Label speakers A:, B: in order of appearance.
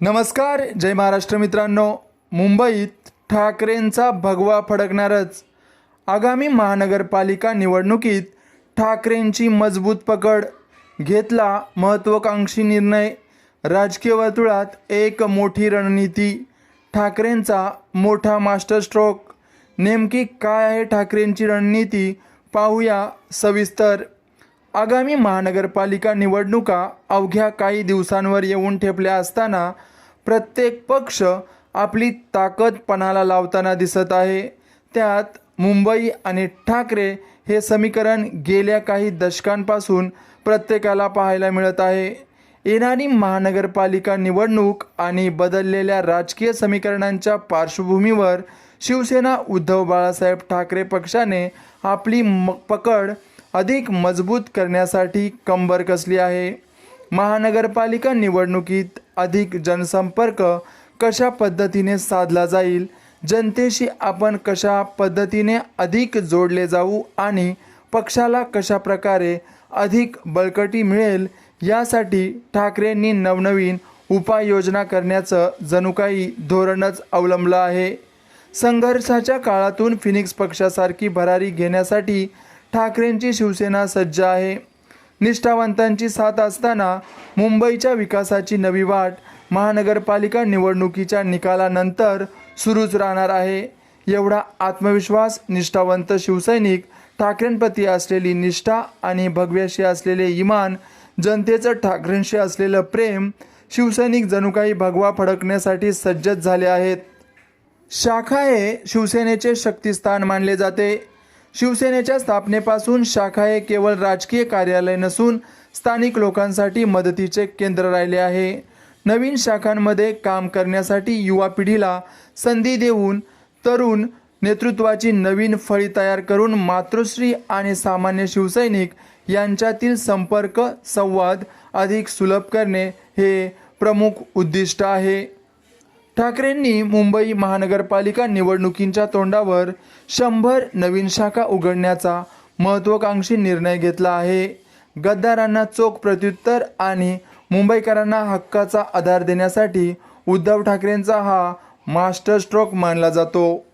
A: नमस्कार जय महाराष्ट्र मित्रांनो. मुंबईत ठाकरेंचा भगवा फडकणारच. आगामी महानगरपालिका निवडणुकीत ठाकरेंची मजबूत पकड घेतला महत्त्वाकांक्षी निर्णय. राजकीय वर्तुळात एक मोठी रणनीती ठाकरेंचा मोठा मास्टर स्ट्रोक नेमकी काय आहे ठाकरेंची रणनीती पाहूया सविस्तर. आगामी महानगरपालिका निवडणुका अवघ्या काही दिवसांवर येऊन ठेपल्या असताना प्रत्येक पक्ष आपली ताकद पणाला लावताना दिसत आहे. त्यात मुंबई आणि ठाकरे हे समीकरण गेल्या काही दशकांपासून प्रत्येकाला पाहायला मिळत आहे. येणारी महानगरपालिका निवडणूक आणि बदललेल्या राजकीय समीकरणांच्या पार्श्वभूमीवर शिवसेना उद्धव बाळासाहेब ठाकरे पक्षाने आपली म पकड अधिक मजबूत करण्यासाठी कंबर कसली आहे? महानगरपालिका निवडणुकीत अधिक जनसंपर्क कशा पद्धतीने साधला जाईल? जनतेशी आपण कशा पद्धतीने अधिक जोडले जाऊ आणि पक्षाला कशा प्रकारे अधिक बळकटी मिळेल? यासाठी ठाकरेंनी नवनवीन उपाययोजना करण्याचं जणू काही धोरणच अवलंबलं आहे. संघर्षाच्या काळातून फिनिक्स पक्षासारखी भरारी घेण्यासाठी ठाकरेंची शिवसेना सज्ज आहे. निष्ठावंतांची साथ असताना मुंबईच्या विकासाची नवी वाट महानगरपालिका निवडणुकीच्या निकालानंतर सुरूच राहणार आहे. एवढा आत्मविश्वास निष्ठावंत शिवसैनिक ठाकरेंप्रती असलेली निष्ठा आणि भगव्याशी असलेले इमान जनतेचं ठाकरेंशी असलेलं प्रेम शिवसैनिक जणू काही भगवा फडकण्यासाठी सज्जच झाले आहेत. शाखा हे शिवसेनेचे शक्तिस्थान मानले जाते. शिवसेनेच्या स्थापनेपासून शाखा हे केवळ राजकीय कार्यालय नसून स्थानिक लोकांसाठी मदतीचे केंद्र राहिले आहे. नवीन शाखांमध्ये काम करण्यासाठी युवा पिढीला संधी देऊन तरुण नेतृत्वाची नवीन फळी तयार करून मातृश्री आणि सामान्य शिवसैनिक यांच्यातील संपर्क संवाद अधिक सुलभ करणे हे प्रमुख उद्दिष्ट आहे. ठाकरेंनी मुंबई महानगरपालिका निवडणुकींच्या तोंडावर शंभर नवीन शाखा उघडण्याचा महत्त्वाकांक्षी निर्णय घेतला आहे. गद्दारांना चोख प्रत्युत्तर आणि मुंबईकरांना हक्काचा आधार देण्यासाठी उद्धव ठाकरेंचा हा मास्टर स्ट्रोक मानला जातो.